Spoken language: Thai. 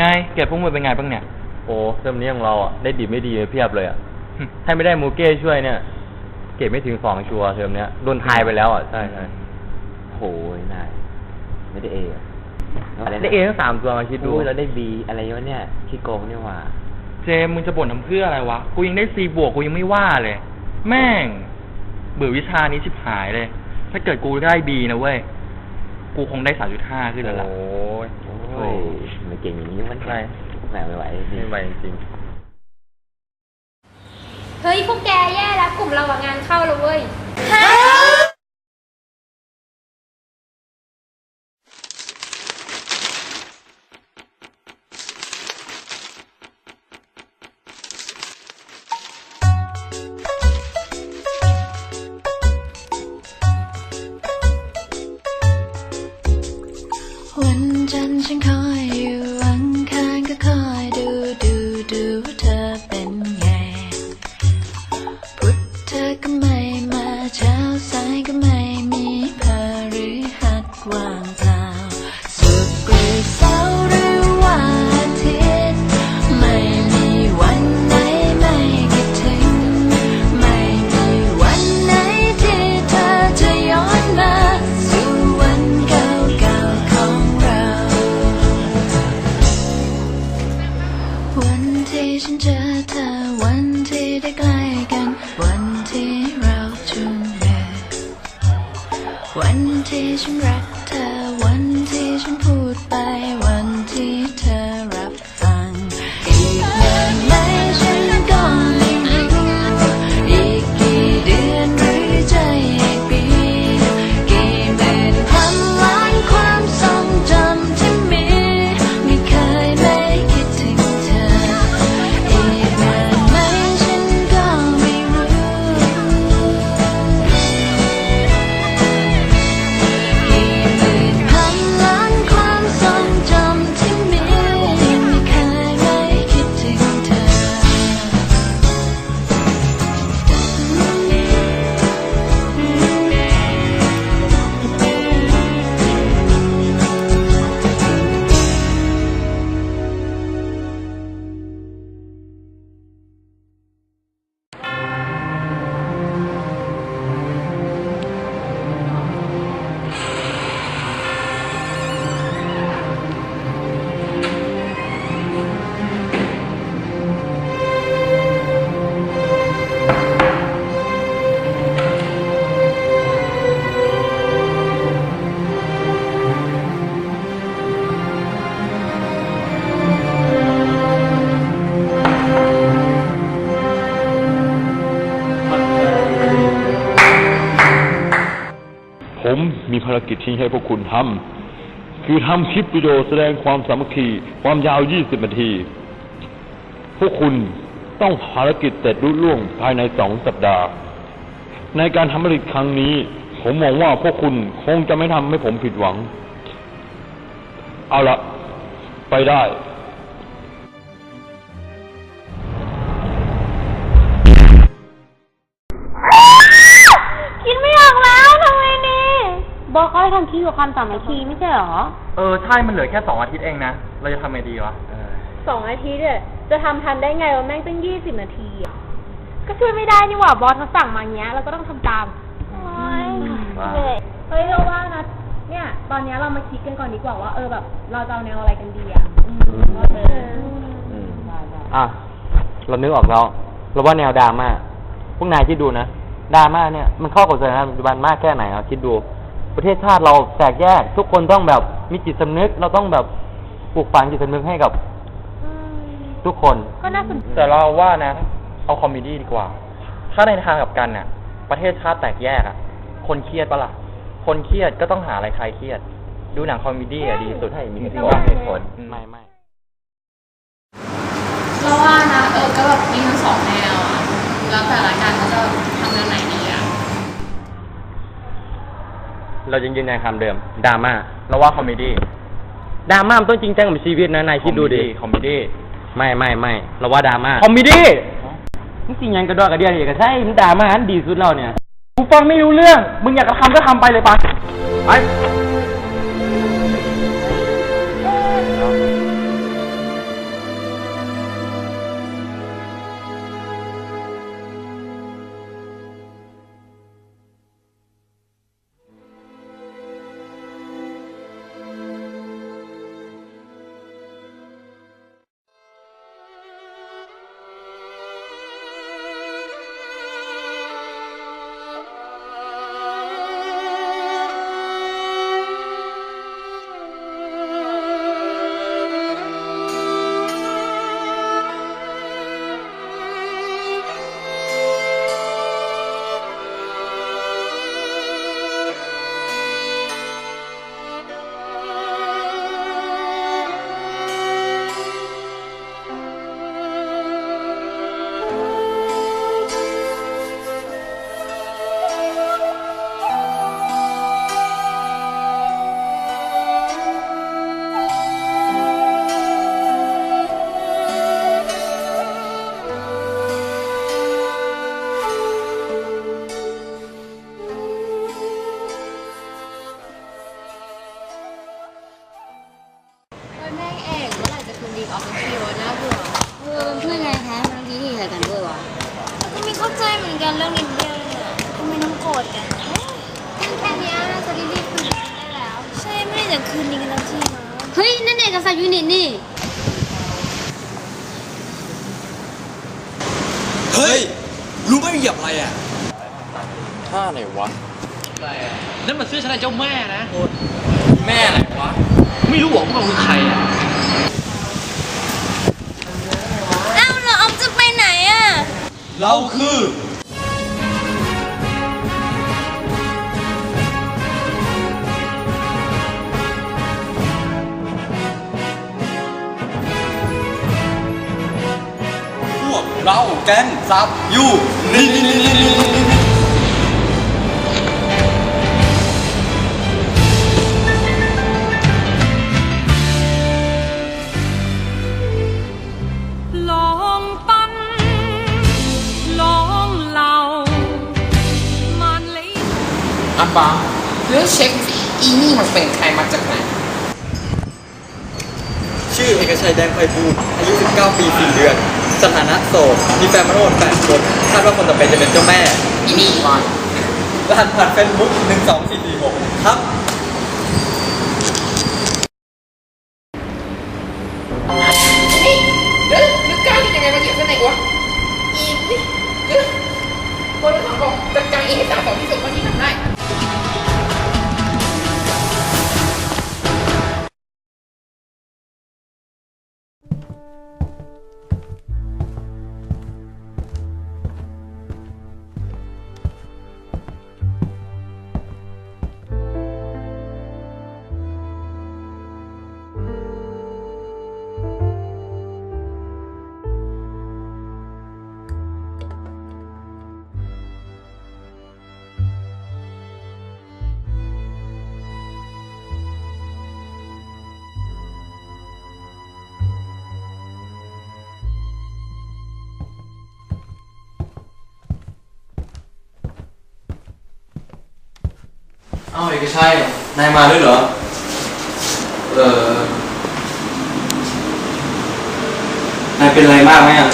ไง เกรดพวกมึงเป็นไงบ้างเนี่ย โอ้เทอมนี้ของเราอะได้ดีไม่ดีเพียบเลยอะ ถ้าไม่ได้มูเก้ช่วยเนี่ย เก็บไม่ถึงสองชัวร์เทอมเนี้ยโดนทายไปแล้วอะ ใช่ใช่โหยนายไม่ได้เออะได้เอทั้งสามตัวมาคิดดูดูแล้วได้บีอะไรวะเนี่ยขี้โกงนี่หว่า เจมมึงจะบ่นทำเพื่ออะไรวะ กูยังได้ซีบวกกูยังไม่ว่าเลย แม่ง เบื่อวิชานี้ชิบหายเลย ถ้าเกิดกูได้บีนะเว้ย กูคงได้สามจุดห้าขึ้นแล้วล่ะโอ้ย โอ้ยมันเก่งอย่างนี้มันไม่แหมไม่ไหวไม่ไหวจริงเฮ้ยพวกแกแย่แล้วกลุ่มเราอะงานเข้าแล้วเว้ยวัน ที่ารกิจที่ให้พวกคุณทำคือทำคลิปวิดีโอแสดงความสามัคคีความยาว20นาที พวกคุณต้องภารกิจเสร็จรุ่ล่วงภายในสองสัปดาห์ ในการทำภารกิจครั้งนี้ ผมมองว่าพวกคุณคงจะไม่ทำให้ผมผิดหวัง เอาละไปได้ บอกเขาให้ทำคิดกับความสามัคคีไม่ใช่เหรอ เออใช่มันเหลือแค่สองอาทิตย์เองนะ เราจะทำไงดีวะสองอาทิตย์เนี่ยจะทำทันได้ไงวะแม่งตั้งยี่สิบนาทีอะก็ช่วยไม่ได้นี่หว่าบอสเขาสั่งมาอย่างเงี้ยเราก็ต้องทำตามเหนื่อยเฮ้ยเราว่านะเนี่ย ตอนเนี้ยเรามาคิดกันก่อนดีกว่าว่าเออแบบเราจะเอาแนวอะไรกันดีอะว่าเอออืมอะ เรานึกออกแล้วเราว่าแนวดราม่าพวกนายคิดดูนะดราม่าเนี่ย มันเข้ากับสถานการณ์ปัจจุบันมากแค่ไหนเอาคิดดู ประเทศชาติเราแตกแยก ทุกคนต้องแบบมีจิตสำนึก เราต้องแบบปลูกฝังจิตสำนึกให้กับ ทุกคนก็น่าสนใจแต่เราว่านะ เอาคอมเมดี้ดีกว่า ถ้าในทางกลับกันเนี่ยประเทศชาติแตกแยกอะคนเครียดปะล่ะคนเครียดก็ต้องหาอะไรคลายเครียด ดูหนังคอมเมดี้อะดีสุดใช่มีเหตุที่ผลว่าเหตุผลไม่ไม่เราว่านะเออก็แบบมีทั้งสองแนวอะแล้วแต่ละการเขาจะทำแนวไหน เรายังยืนยันคำเดิมดราม่าเราว่าคอมเมดี้ดราม่ามันต้องจริงจังกับชีวิตนะนายคิดดูดิคอมเมดี้ไม่ไม่ไม่เราว่าดราม่าคอมเมดี้มึงจริงยังกระดอกกระเดียดอีกอะใช่มึงดราม่าอันดีสุดแล้วเนี่ยกูฟังไม่รู้เรื่อง มึงอยากจะทำก็ทำไปเลยปะไป ดกันแค่นี้น่าจะรีบคืนได้แล้ว ใช่ไม่ไต่งคืนนี้กันแล้วทีมั้เฮ้ย นั่นเอกสารยูนิตนี่ เฮ้ย รู้ไหมเหยียบอะไรอะท่าไหนวะ นั่นมันเสื้อชั้นในเจ้าแม่นะ แม่ไหนวะ ไม่รู้หรอกพวกเราคือใครอะอ้าเหรอออมจะไปไหนอะ เราคือ แก๊งซับยูนี่นี่นี่นี่นี่นี่ลองปั้นลองเล่ามันเลย อับบาเลือกเช็คสิอีนี่มันเป็นใครมาจากไหน ชื่อเอกชัยแดงไพบูลย์อายุ 19 ปี 4 เดือน สถานะโสดมีแฟนมาทั้งหมด8คนคาดว่าคนต่อไปจะเป็นเจ้าแม่อีนี่ก่อนรหัสผ่านเฟซบุ๊ก12446ครับนี่เดี๋ยวนึกกล้าที่ยังไงมาเหยียบเส้นไหนวะอีนี่เดี๋ยวคนละสองบอกจัดการอีให้สามสองที่สุดว่าที่ทำได้ อ้าเอกชัยนายมาด้วยเหรอ เออนายเป็นอะไรมากไหมอะ